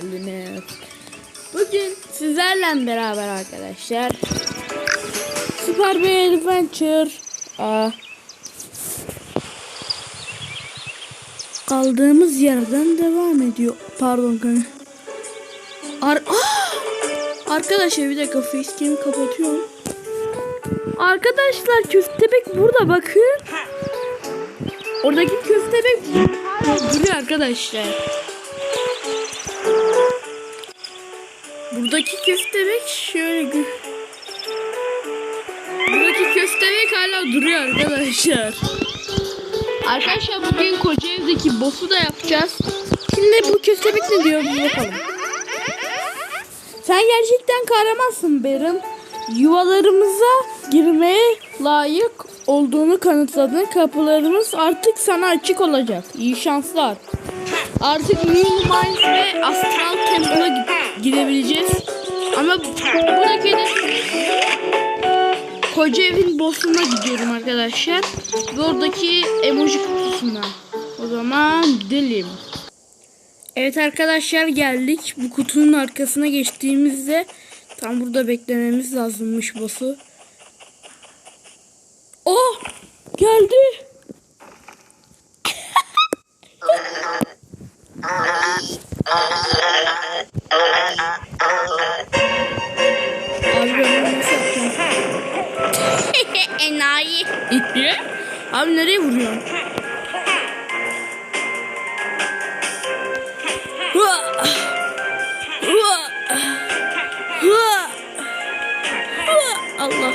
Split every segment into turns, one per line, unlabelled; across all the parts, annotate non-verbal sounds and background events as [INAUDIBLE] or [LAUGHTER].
geldiniz. Bugün sizlerle beraber arkadaşlar Super bir Adventure Aa, kaldığımız yerden devam ediyor. Pardon kanka. Ar Aa! [GASPS] Arkadaşlar bir dakika facecam'i kapatıyorum. Arkadaşlar köstebek burada bakın. Oradaki köstebek duruyor arkadaşlar. Buradaki köstebek şöyle Buradaki köstebek hala duruyor arkadaşlar. Arkadaşlar bugün koca evdeki boss'u da yapacağız. Şimdi bu köstebek ne diyor bir bakalım. Sen gerçekten kahramansın Berin. Yuvalarımıza girmeye layık olduğunu kanıtladın. Kapılarımız artık sana açık olacak. İyi şanslar. Artık New Minds ve Astral Temple'a gi- gidebileceğiz. Ama buradaki de koca evin boss'una gidiyorum arkadaşlar. Ve oradaki emoji kutusuna. O zaman gidelim. Evet arkadaşlar geldik. Bu kutunun arkasına geçtiğimizde tam burada beklememiz lazımmış boss'u. Oh! Geldi. Abi nereye vuruyorsun? Allah.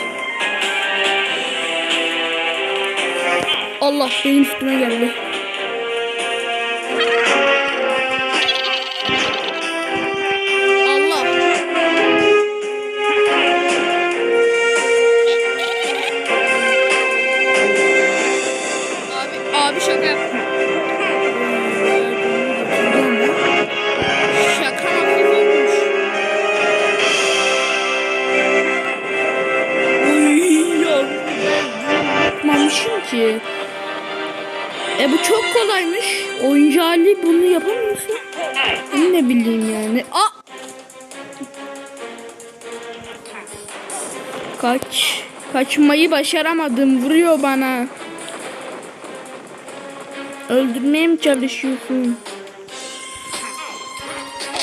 Allah benim üstüme geldi. Oyuncu hali bunu yapamıyorsun. Ben ne bileyim yani. Aa! Kaç. Kaçmayı başaramadım. Vuruyor bana. Öldürmeye mi çalışıyorsun?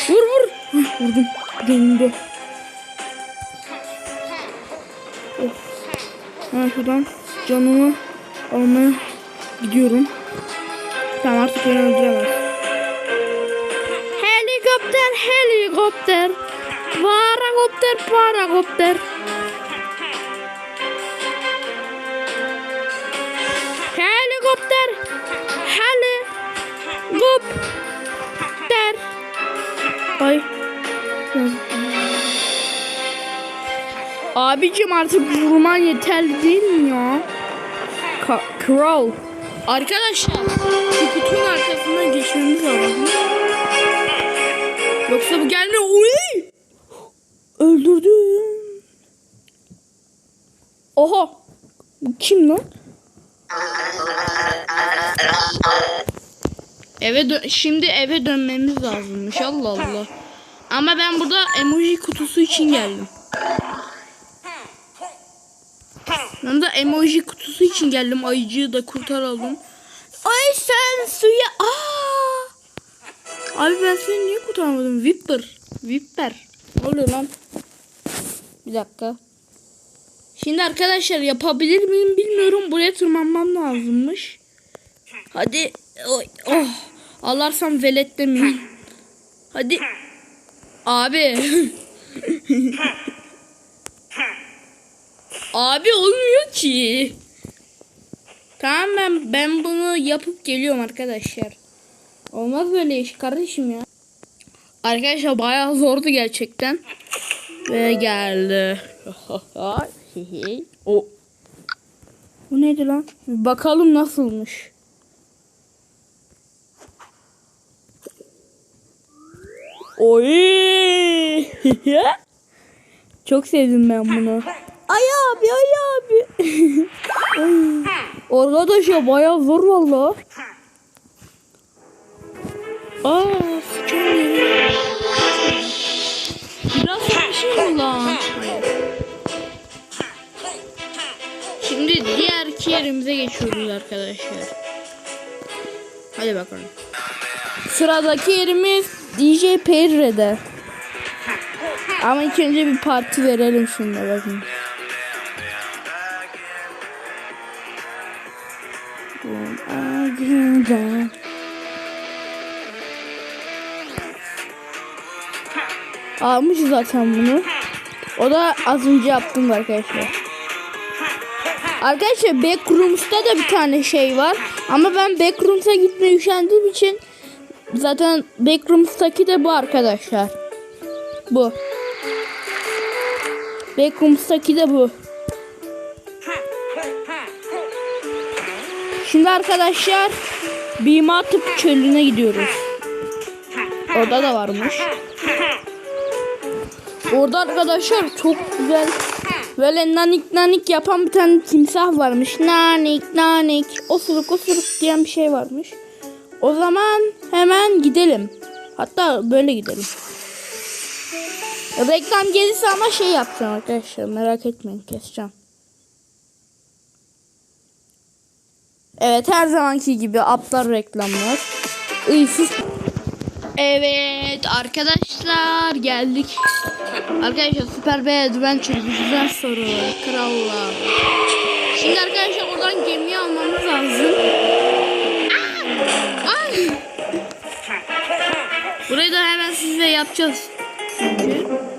Vur vur. Hah, vurdum. Döndü. Of. Ben şuradan canımı almaya gidiyorum. Tamam artık beni öldüremez. Helikopter, helikopter. Paragopter, paragopter. Helikopter, helikopter. Ay. Abicim artık vurman yeterli değil mi ya? Ka Crow. Arkadaşlar şu kutunun arkasından geçmemiz lazım. Yoksa bu gelme. Uy! Öldürdüm. Oha. Bu kim lan? Eve şimdi eve dönmemiz lazımmış Allah Allah. Ama ben burada emoji kutusu için geldim. Ben de emoji kutusu için geldim. Ayıcığı da kurtaralım. Ay sen suya... Aa! Abi ben seni niye kurtarmadım? Viper. Viper. Ne oluyor lan? Bir dakika. Şimdi arkadaşlar yapabilir miyim bilmiyorum. Buraya tırmanmam lazımmış. Hadi. Oy, oh. Allarsam velet demeyin. Hadi. Abi. [LAUGHS] Abi olmuyor ki. Tamam ben ben bunu yapıp geliyorum arkadaşlar. Olmaz böyle iş kardeşim ya. Arkadaşlar bayağı zordu gerçekten. Ve geldi. [LAUGHS] o. Bu neydi lan? Bir bakalım nasılmış. Oy! [LAUGHS] Çok sevdim ben bunu. Ay abi ay abi. [LAUGHS] ay. Arkadaş ya baya zor valla. Aa sıçıyorum Biraz sıkışım şey lan. Şimdi diğer iki yerimize geçiyoruz arkadaşlar. Hadi bakalım. Sıradaki yerimiz DJ Perre'de. Ama ilk önce bir parti verelim şimdi bakın. Almış zaten bunu. O da az önce yaptım arkadaşlar. Arkadaşlar Backrooms'ta da bir tane şey var. Ama ben Backrooms'a gitmeye üşendiğim için zaten Backrooms'taki de bu arkadaşlar. Bu. Backrooms'taki de bu. Şimdi arkadaşlar Bima Tıp Çölü'ne gidiyoruz. Orada da varmış. Orada arkadaşlar çok güzel böyle nanik nanik yapan bir tane timsah varmış. Nanik nanik osuruk osuruk diyen bir şey varmış. O zaman hemen gidelim. Hatta böyle gidelim. Reklam gelirse ama şey yapacağım arkadaşlar merak etmeyin keseceğim. Evet her zamanki gibi aptal reklamlar. Iysiz. Evet arkadaşlar geldik. Arkadaşlar Süper B Adventure güzel soru. Krallar. Şimdi arkadaşlar oradan gemiyi almamız lazım. Aa! Ay! Burayı da hemen size yapacağız. Çünkü.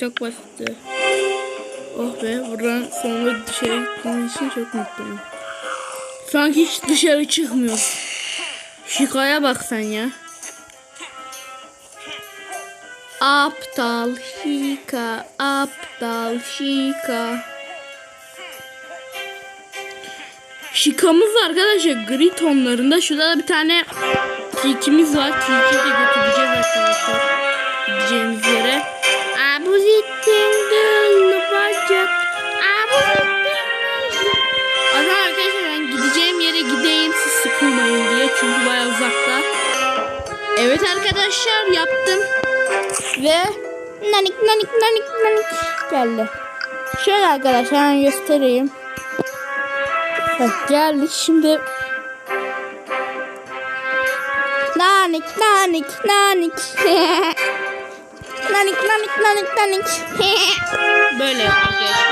Çok basitti. Oh be buradan sonra dışarı gittiğim için çok mutluyum. Sanki hiç dışarı çıkmıyor. Şikaya bak sen ya. Aptal Şika, aptal Şika. Şikamız arkadaşlar gri tonlarında. Şurada da bir tane tilkimiz var. Tilki de götüreceğiz arkadaşlar. Gideceğimiz yere. Dıllı bacak. Arkadaşlar ben gideceğim yere gideyim siz sıkılmayın diye. Çünkü bayağı uzakta. Evet arkadaşlar yaptım. Ve nanik nanik nanik nanik geldi. Şöyle arkadaşlar göstereyim. Bak geldik şimdi. Nanik nanik nanik. [LAUGHS] nanik nanik nanik nanik. Böyle arkadaşlar.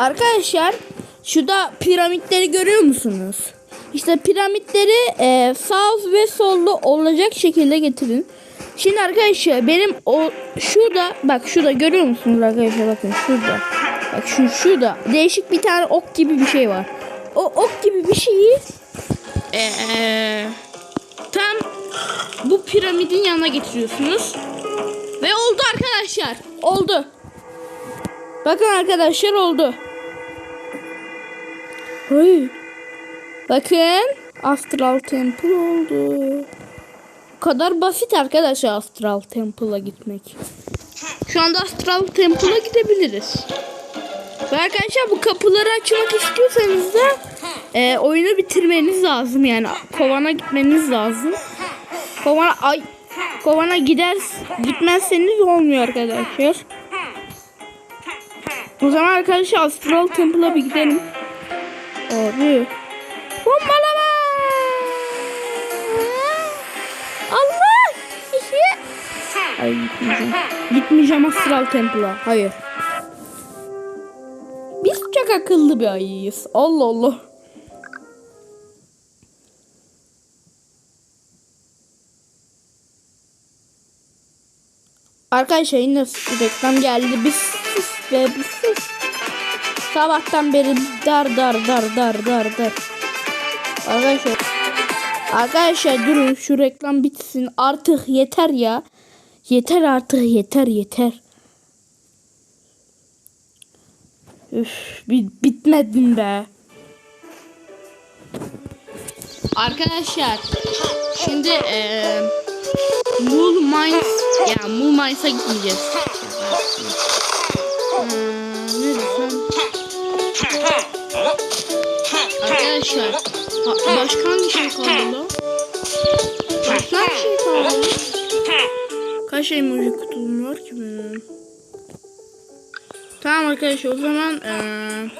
Arkadaşlar şurada piramitleri görüyor musunuz? İşte piramitleri e, sağ ve solda olacak şekilde getirin. Şimdi arkadaşlar benim o şurada bak şurada görüyor musunuz arkadaşlar bakın şurada. Bak şu şurada değişik bir tane ok gibi bir şey var. O ok gibi bir şeyi e, tam bu piramidin yanına getiriyorsunuz. Ve oldu arkadaşlar. Oldu. Bakın arkadaşlar oldu. Hey. Bakın Astral Temple oldu. Bu kadar basit arkadaşlar Astral Temple'a gitmek. Şu anda Astral Temple'a gidebiliriz. Ve arkadaşlar bu kapıları açmak istiyorsanız da e, oyunu bitirmeniz lazım yani kovana gitmeniz lazım. Kovana ay kovana gider gitmezseniz olmuyor arkadaşlar. O zaman arkadaşlar Astral Temple'a bir gidelim. Abi. Bombalama. Allah. Ay gitmeyeceğim. Gitmeyeceğim Astral Temple'a. Hayır. Biz çok akıllı bir ayıyız. Allah Allah. Arkadaşlar yine reklam geldi. Bir sus be bir sus. Sabahtan beri dar dar dar dar dar dar. Arkadaşlar. Arkadaşlar durun şu reklam bitsin. Artık yeter ya. Yeter artık yeter yeter. Üf bit bitmedin be. Arkadaşlar şimdi eee Mul Mines ya Mul Mines'a gitmeyeceğiz. Arkadaşlar ha- başka hangi şey kaldı? Başka hangi şey kaldı? Kaç emoji kutum var ki benim? Tamam arkadaşlar o zaman eee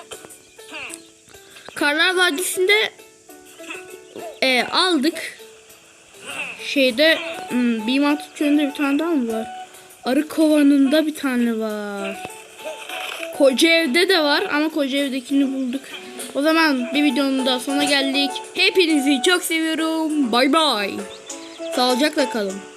Karlar Vadisi'nde e, aldık. Şeyde hmm, bir mantık köyünde bir tane daha mı var? Arı kovanında bir tane var. Koca evde de var ama koca evdekini bulduk. O zaman bir videonun daha sonuna geldik. Hepinizi çok seviyorum. Bay bay. Sağlıcakla kalın.